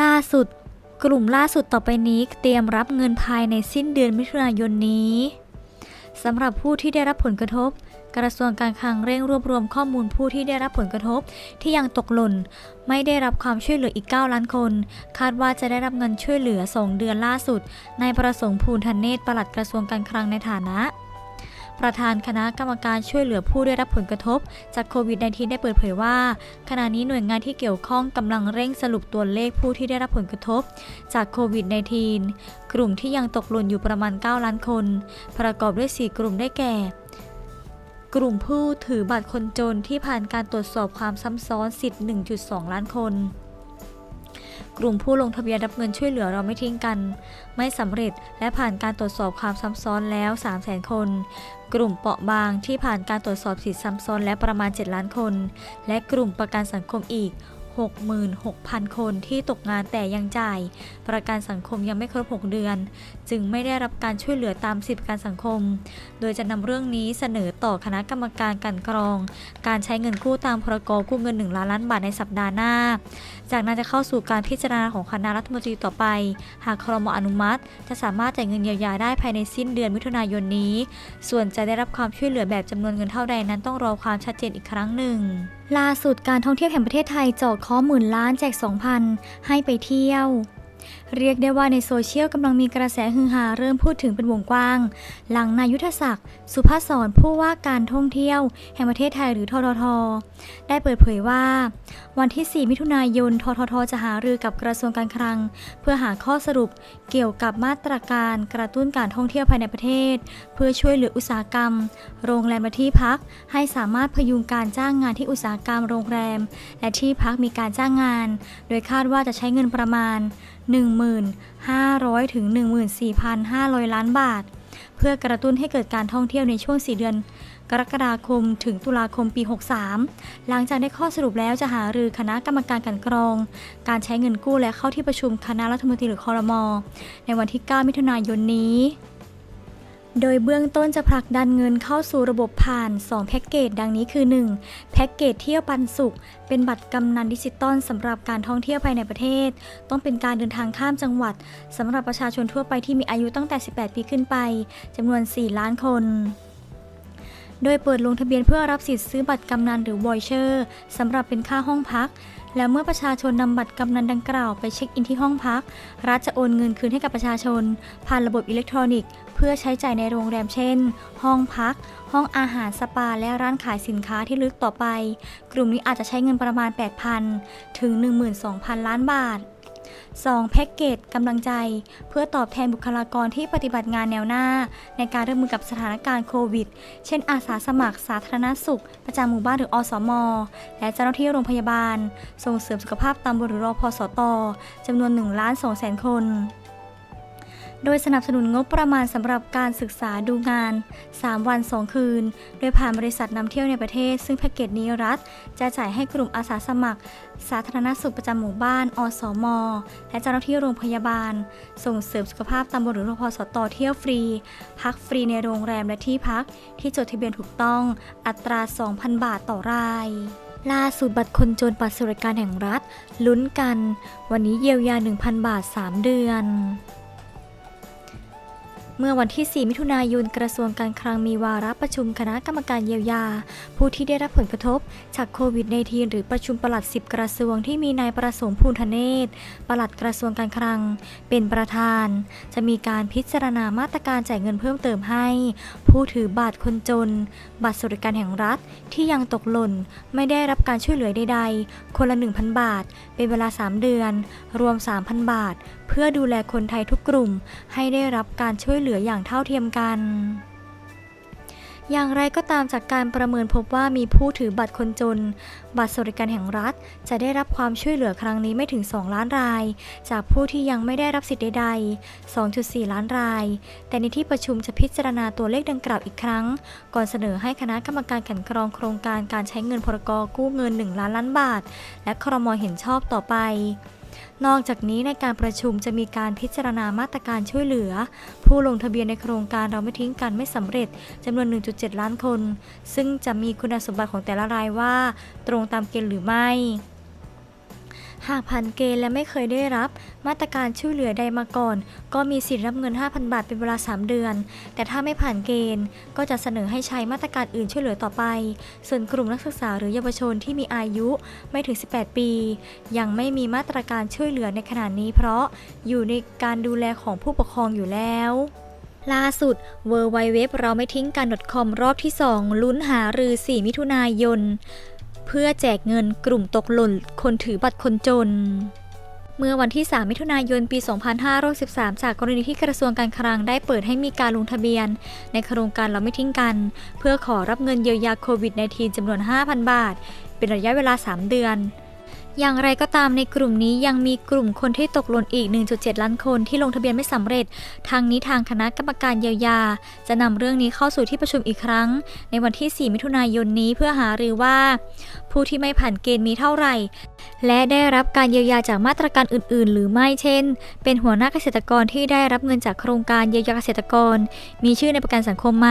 ล่าสุด กลุ่มล่าสุดต่อไปนี้เตรียมรับเงินภายในสิ้นเดือนมิถุนายนนี้สำหรับผู้ที่ได้รับผลกระทบ กระทรวงการคลังเร่งรวบรวมข้อมูลผู้ที่ได้รับผลกระทบที่ยังตกหล่น ไม่ได้รับความช่วยเหลืออีก 9 ล้านคน คาดว่าจะได้รับเงินช่วยเหลือ 2 เดือนล่าสุด ในประสงค์ภูลธันเนศปลัดกระทรวงการคลังในฐานะ ประธานคณะกรรมการช่วยเหลือผู้ได้รับผลกระทบ จากโควิด -19 ได้เปิดเผยว่า ขณะนี้หน่วยงานที่เกี่ยวข้องกำลังเร่งสรุปตัวเลขผู้ที่ได้รับผลกระทบ จากโควิด -19 กลุ่มที่ยังตกหล่นอยู่ประมาณ 9 ล้านคน ประกอบด้วย 4 กลุ่มได้แก่กลุ่มผู้ถือบัตรคนจนที่ผ่านการตรวจสอบความซ้ำซ้อนสิทธิ์ 1.2 ล้านคน กลุ่มผู้ลงทะเบียนรับเงินช่วยเหลือเราไม่ทิ้งกัน ไม่สำเร็จและผ่านการตรวจสอบความซ้ำซ้อนแล้ว 300,000 คน กลุ่มเปราะบางที่ผ่านการตรวจสอบสิทธิซ้ำซ้อนและประมาณ 7 ล้านคน และกลุ่มประกันสังคมอีก 66,000 คนที่ตกงานแต่ยังจ่าย ประกันสังคมยังไม่ครบ 6 เดือน จึงไม่ได้รับการช่วยเหลือตามสิทธิประกันสังคม โดยจะนำเรื่องนี้เสนอต่อคณะกรรมการกันกรอง การใช้เงินกู้ตามพรกกู้เงิน 1 ล้านล้านบาทในสัปดาห์หน้า จากนั้นจะเข้าสู่การพิจารณาของคณะรัฐมนตรีต่อไป หากครมอนุมัติ จะสามารถจ่ายเงินเยียวยาได้ภายในสิ้นเดือนมิถุนายนนี้ ส่วนจะได้รับความช่วยเหลือแบบจำนวนเงินเท่าใดนั้นต้องรอความชัดเจนอีกครั้งหนึ่งล่าสุดการท่องเที่ยวแห่งประเทศไทยเจาะข้อหมื่นล้านแจก 2,000 ให้ไปเที่ยวเรียกได้ว่าในโซเชียลกำลังมีกระแสฮือฮาเริ่มพูดถึงเป็นวงกว้าง หลังนายุทธศักดิ์ สุภาสรผู้ว่าการท่องเที่ยว แห่งประเทศไทยหรือททท ได้เปิดเผยว่า วันที่ 4 มิถุนายนททท จะหารือกับกระทรวงการคลัง เพื่อหาข้อสรุปเกี่ยวกับมาตรการกระตุ้นการท่องเที่ยวภายในประเทศ เพื่อช่วยเหลืออุตสาหกรรม โรงแรมและที่พัก ให้สามารถพยุงการจ้างงานที่อุตสาหกรรมโรงแรม และที่พักมีการจ้างงาน โดยคาดว่าจะใช้เงินประมาณ1 1,500 ถึง 14,500 ล้านบาท เพื่อกระตุ้นให้เกิดการท่องเที่ยวในช่วง 4 เดือน กรกฎาคมถึงตุลาคมปี 63 หลังจากได้ข้อสรุปแล้วจะหารือคณะกรรมการกันกรอง การใช้เงินกู้และเข้าที่ประชุมคณะรัฐมนตรีหรือคอรมอในวันที่ 9 มิถุนายนนี้ โดยเบื้องต้นจะผลักดันเงินเข้าสู่ระบบผ่าน 2 แพ็กเกจดังนี้คือ 1. แพ็กเกจเที่ยวปันสุข เป็นบัตรกำนันดิจิตอลสำหรับการท่องเที่ยวภายในประเทศ ต้องเป็นการเดินทางข้ามจังหวัดสำหรับประชาชนทั่วไปที่มีอายุตั้งแต่ 18 ปีขึ้นไปจำนวน 4 ล้านคน โดยเปิดลงทะเบียนเพื่อรับสิทธิ์ซื้อบัตรกำนันหรือวอยเชอร์สำหรับเป็นค่าห้องพักแล้วเมื่อประชาชนนำบัตรกำนันดังกล่าวไปเช็คอินที่ห้องพัก รัฐจะโอนเงินคืนให้กับประชาชน ผ่านระบบอิเล็กทรอนิกส์ เพื่อใช้จ่ายในโรงแรมเช่น ห้องพัก ห้องอาหารสปา และร้านขายสินค้าที่ลึกต่อไป กลุ่มนี้อาจจะใช้เงินประมาณ 8,000 ถึง 12,000 ล้านบาท 2. แพ็กเกจกำลังใจ เพื่อตอบแทนบุคลากรที่ปฏิบัติงานแนวหน้า ในการรับมือกับสถานการณ์โควิด เช่น อาสาสมัคร สาธารณสุข ประจำหมู่บ้านหรืออสม และเจ้าหน้าที่โรงพยาบาล ส่งเสริมสุขภาพตำบลหรือรอพสตจำนวน1ล้าน2แสนคน โดยสนับสนุนงบประมาณสำหรับการศึกษาดูงาน 3 วัน 2 คืน โดยผ่านบริษัทนำเที่ยวในประเทศ ซึ่งแพ็กเกจนี้รัฐ จะจ่ายให้กลุ่มอาสาสมัคร สาธารณสุขประจำหมู่บ้าน อสม และเจ้าหน้าที่โรงพยาบาล ส่งเสริมสุขภาพตำบลหรือรพสตเที่ยวฟรี พักฟรีในโรงแรมและที่พัก ที่จดทะเบียนถูกต้อง อัตรา 2,000 บาทต่อรายล่าสุดบัตรคนจนบัตรสวัสดิการแห่งรัฐ ลุ้นกัน วันนี้เยียวยา 1,000 บาท 3 เดือน เมื่อวันที่ 4 มิถุนายนกระทรวงการคลังมีวาระประชุมคณะกรรมการเยียวยา ผู้ที่ได้รับผลกระทบจากโควิด -19 หรือประชุมปลัด 10 กระทรวงที่มีนายประสงค์ภูลธเนศปลัดกระทรวงการคลัง เป็นประธาน จะมีการพิจารณามาตรการจ่ายเงินเพิ่มเติมให้ ผู้ถือบัตรคนจน บัตรสวัสดิการแห่งรัฐที่ยังตกหล่น ไม่ได้รับการช่วยเหลือใดๆ คนละ 1,000 บาท เป็นเวลา 3 เดือน รวม 3,000 บาท เพื่อดูแลคนไทยทุกกลุ่มให้ได้รับการช่วยเหลืออย่างเท่าเทียมกัน อย่างไรก็ตามจากการประเมินพบว่ามีผู้ถือบัตรคนจน บัตรสวัสดิการแห่งรัฐ จะได้รับความช่วยเหลือครั้งนี้ไม่ถึง 2 ล้านราย จากผู้ที่ยังไม่ได้รับสิทธิ์ใดๆ 2.4 ล้านราย แต่ในที่ประชุมจะพิจารณาตัวเลขดังกล่าวอีกครั้ง ก่อนเสนอให้คณะกรรมการกลันกรองโครงการการใช้เงินพรกกู้เงิน 1 ล้านล้านบาท และครมเห็นชอบต่อไป นอกจากนี้ในการประชุมจะมีการพิจารณามาตรการช่วยเหลือ ผู้ลงทะเบียนในโครงการเราไม่ทิ้งกันไม่สำเร็จจำนวน 1.7 ล้านคน ซึ่งจะมีคุณสมบัติของแต่ละรายว่า ตรงตามเกณฑ์หรือไม่ หากผ่านเกณฑ์และไม่เคยได้รับ มาตรการช่วยเหลือใดมาก่อน ก็มีสิทธิ์รับเงิน 5,000 บาทเป็นเวลา 3 เดือน แต่ถ้าไม่ผ่านเกณฑ์ ก็จะเสนอให้ใช้มาตรการอื่นช่วยเหลือต่อไป ส่วนกลุ่มนักศึกษาหรือเยาวชนที่มีอายุไม่ถึง 18 ปี ยังไม่มีมาตรการช่วยเหลือในขณะนี้ เพราะอยู่ในการดูแลของผู้ปกครองอยู่แล้วล่าสุด w w w เราไม่ทิ้งกัน .com รอบที่ 2 ลุ้นหารือ 4 มิถุนายน เพื่อแจกเงินกลุ่มตกหล่นคนถือบัตรคนจน เมื่อวันที่ 3 มิถุนายน ปี 2513 จากกรณีที่กระทรวงการคลังได้เปิดให้มีการลงทะเบียน ในโครงการเราไม่ทิ้งกัน เพื่อขอรับเงินเยียวยาโควิด -19 จำนวน 5,000 บาท เป็นระยะเวลา 3 เดือน อย่างไรก็ตามในกลุ่มนี้ยังมีกลุ่มคนที่ตกหล่นอีก 1.7 ล้านคนที่ลงทะเบียนไม่สำเร็จ ทางนี้ทางคณะกรรมการเยียวยา จะนำเรื่องนี้เข้าสู่ที่ประชุมอีกครั้ง ในวันที่ 4 มิถุนายนนี้เพื่อหารือว่าผู้ที่ไม่ผ่านเกณฑ์มีเท่าไหร่ และได้รับการเยียวยาจากมาตรการอื่น ๆ หรือไม่เช่น เป็นหัวหน้าเกษตรกรที่ได้รับเงินจากโครงการเยียวยาเกษตรกร มีชื่อในประกันสังคมไหม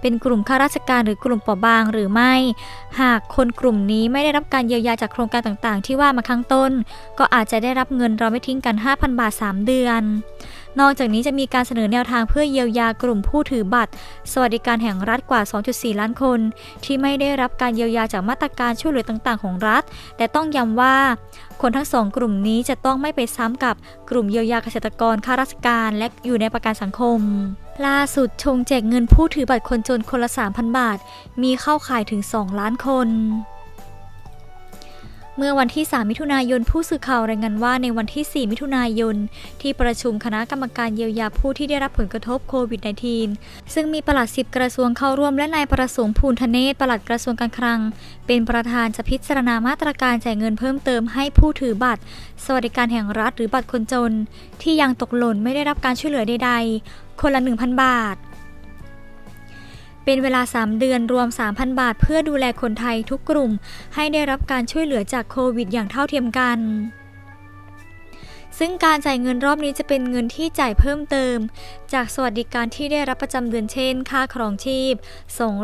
เป็นกลุ่มข้าราชการหรือกลุ่มเปราะบางหรือไม่ หากคนกลุ่มนี้ไม่ได้รับการเยียวยาจากโครงการต่าง ๆ ที่ว่ามาข้างต้น ก็อาจจะได้รับเงินเราไม่ทิ้งกัน 5,000 บาท 3 เดือน นอกจากนี้จะมีการเสนอแนวทางเพื่อเยียวยากลุ่มผู้ถือบัตร สวัสดิการแห่งรัฐกว่า 2.4 ล้านคน ที่ไม่ได้รับการเยียวยาจากมาตรการช่วยเหลือต่าง ๆ ของรัฐ แต่ต้องย้ำว่า คนทั้งสองกลุ่มนี้จะต้องไม่ไปซ้ำกับกลุ่มเยียวยาเกษตรกรข้าราชการ และอยู่ในประกันสังคมล่าสุดชงแจกเงินผู้ถือบัตรคนจนคนละ 3,000 บาท มีเข้าข่ายถึง 2 ล้านคน เมื่อวันที่ 3 มิถุนายน ผู้สื่อข่าวรายงานว่าในวันที่ 4 มิถุนายน ที่ประชุมคณะกรรมการเยียวยาผู้ที่ได้รับผลกระทบโควิด -19 ซึ่งมีปลัดสิบกระทรวงเข้าร่วมและนายประสงค์ภูลธเนศปลัดกระทรวงการคลัง เป็นประธานจะพิจารณามาตรการจ่ายเงินเพิ่มเติมให้ผู้ถือบัตร สวัสดิการแห่งรัฐหรือบัตรคนจน ที่ยังตกหล่นไม่ได้รับการช่วยเหลือใดๆ คนละ 1,000 บาท เป็นเวลา 3 เดือนรวม 3,000 บาท เพื่อดูแลคนไทยทุกกลุ่ม ให้ได้รับการช่วยเหลือจากโควิดอย่างเท่าเทียมกัน ซึ่งการจ่ายเงินรอบนี้จะเป็นเงินที่จ่ายเพิ่มเติม จากสวัสดิการที่ได้รับประจำเดือนเช่น ค่าครองชีพ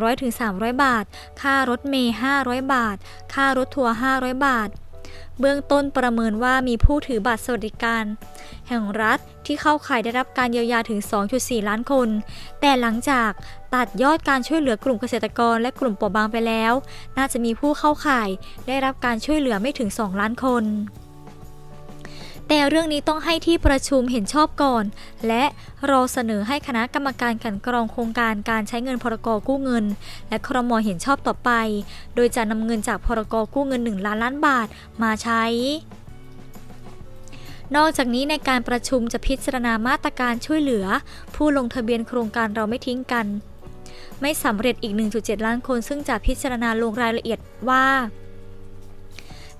200-300 บาท ค่ารถเมล์500 บาท ค่ารถทัวร์500 บาท เบื้องต้นประเมินว่ามีผู้ถือบัตรสวัสดิการ แห่งรัฐที่เข้าข่ายได้รับการเยียวยาถึง 2.4 ล้านคน แต่หลังจากตัดยอดการช่วยเหลือกลุ่มเกษตรกรและกลุ่มเปราะบางไปแล้ว น่าจะมีผู้เข้าข่ายได้รับการช่วยเหลือไม่ถึง 2 ล้านคน แต่เรื่องนี้ต้องให้ที่ประชุมเห็นชอบก่อน และรอเสนอให้คณะกรรมการกันกรองโครงการการใช้เงินพรกกู้เงิน และครมเห็นชอบต่อไป โดยจะนำเงินจากพรกกู้เงิน 1 ล้านล้านบาทมาใช้นอกจากนี้ในการประชุมจะพิจารณามาตรการช่วยเหลือ ผู้ลงทะเบียนโครงการเราไม่ทิ้งกัน ไม่สำเร็จอีก 1.7 ล้านคนซึ่งจะพิจารณาลงรายละเอียดว่า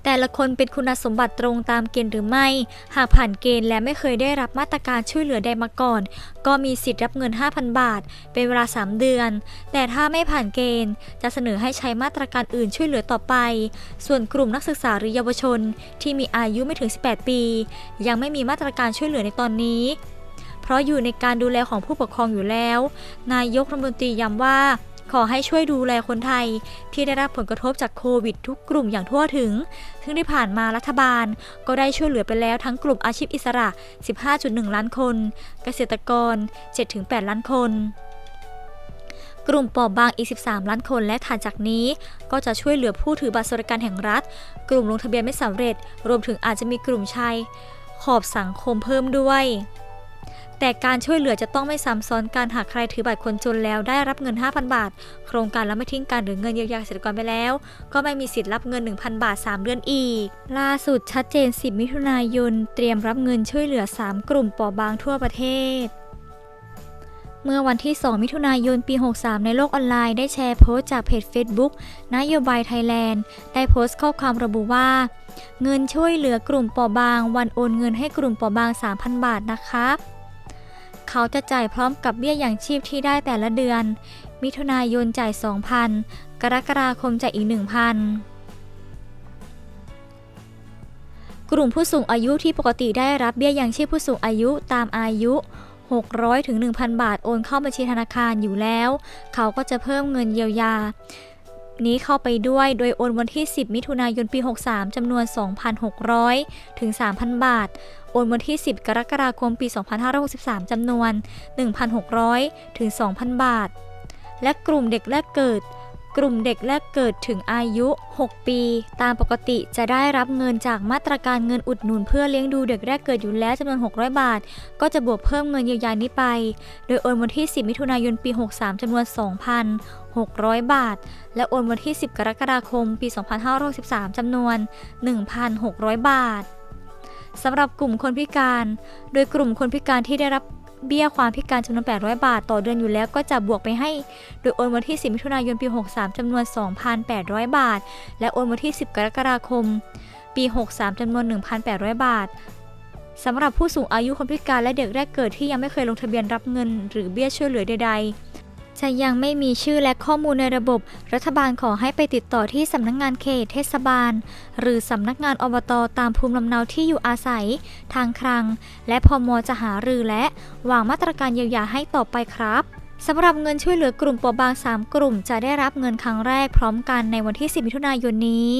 แต่ละคนเป็นคุณสมบัติตรงตามเกณฑ์หรือไม่ หากผ่านเกณฑ์และไม่เคยได้รับมาตรการช่วยเหลือใดมาก่อน ก็มีสิทธิ์รับเงิน 5,000 บาท เป็นเวลา 3 เดือน แต่ถ้าไม่ผ่านเกณฑ์ จะเสนอให้ใช้มาตรการอื่นช่วยเหลือต่อไป ส่วนกลุ่มนักศึกษาหรือเยาวชน ที่มีอายุไม่ถึง 18 ปี ยังไม่มีมาตรการช่วยเหลือในตอนนี้เพราะอยู่ในการดูแลของผู้ปกครองอยู่แล้ว นายกรัฐมนตรีย้ำว่า ขอให้ช่วยดูแลคนไทย ที่ได้รับผลกระทบจากโควิดทุกกลุ่มอย่างทั่วถึง ซึ่งที่ผ่านมารัฐบาล ก็ได้ช่วยเหลือไปแล้วทั้งกลุ่มอาชีพอิสระ 15.1 ล้านคน เกษตรกร 7-8 ล้านคนกลุ่มเปราะบางอีก 13 ล้านคน และถัดจากนี้ ก็จะช่วยเหลือผู้ถือบัตรสวัสดิการแห่งรัฐ กลุ่มลงทะเบียนไม่สำเร็จ รวมถึงอาจจะมีกลุ่มชายขอบสังคมเพิ่มด้วย แต่การช่วยเหลือจะต้องไม่ซ้ำซ้อนการหากใครถือบัตรคนจนแล้วได้รับเงิน 5,000 บาท โครงการแล้วไม่ทิ้งกันหรือเงินเยียวยาเกษตรกรไปแล้ว ก็ไม่มีสิทธิ์รับเงิน 1,000 บาท 3 เดือนอีก ล่าสุดชัดเจน 10 มิถุนายน เตรียมรับเงินช่วยเหลือ 3 กลุ่มปราะบางทั่วประเทศเมื่อวันที่ 2 มิถุนายน ปี 63 ในโลกออนไลน์ได้แชร์โพสต์จากเพจ Facebook นโยบายไทยแลนด์ ได้โพสต์ข้อความระบุว่า เงินช่วยเหลือกลุ่มปราะบาง วันโอนเงินให้กลุ่มปราะบาง 3,000 บาทนะครับ เขาจะจ่ายพร้อมกับเบี้ยอย่างชีพที่ได้แต่ละเดือน มิถุนายนจ่าย 2,000 กรกฎาคมจ่ายอีก 1,000 กลุ่มผู้สูงอายุที่ปกติได้รับเบี้ยยังชีพผู้สูงอายุตามอายุ 600ถึง1,000 บาทโอนเข้าบัญชีธนาคารอยู่แล้ว เขาก็จะเพิ่มเงินเยียวยา นี้เข้าไปด้วย โดยโอนวันที่ 10 มิถุนายนปี 63 จำนวน 2,600 ถึง 3,000 บาท โอนวันที่ 10 กรกฎาคมปี 2563 จำนวน 1,600 ถึง 2,000 บาท และกลุ่มเด็กแรกเกิด กลุ่มเด็กแรกเกิดถึงอายุ 6 ปี ตามปกติจะได้รับเงินจากมาตรการเงินอุดหนุนเพื่อเลี้ยงดูเด็กแรกเกิดอยู่แล้วจำนวน 600 บาท ก็จะบวกเพิ่มเงินเยียวยานี้ไป โดยโอนวันที่ 10 มิถุนายนปี 63จำนวน 2,600 บาท และโอนวันที่ 10 กรกฎาคม ปี 2563จำนวน 1,600 บาทสำหรับกลุ่มคนพิการ โดยกลุ่มคนพิการที่ได้รับ เบี้ยความพิการจำนวน 800 บาท ต่อเดือนอยู่แล้วก็จะบวกไปให้ โดยโอนวันที่ 10 มิถุนายนปี 63 จำนวน 2,800 บาท และโอนวันที่ 10 กรกฎาคม ปี 63 จำนวน 1,800 บาทสำหรับผู้สูงอายุคนพิการและเด็กแรกเกิดที่ยังไม่เคยลงทะเบียนรับเงิน หรือเบี้ยช่วยเหลือใดๆ จะยังไม่มีชื่อและข้อมูลในระบบ รัฐบาลขอให้ไปติดต่อที่สำนักงงานเขตเทศบาล หรือสำนักงานอบตตามภูมิลำเนาที่อยู่อาศัย ทางคลัง และพมอจะหารือและวางมาตรการเยียวยาให้ต่อไปครับสำหรับเงินช่วยเหลือกลุ่มเปราะบาง 3 กลุ่ม จะได้รับเงินครั้งแรกพร้อมกันในวันที่ 10 มิถุนายนนี้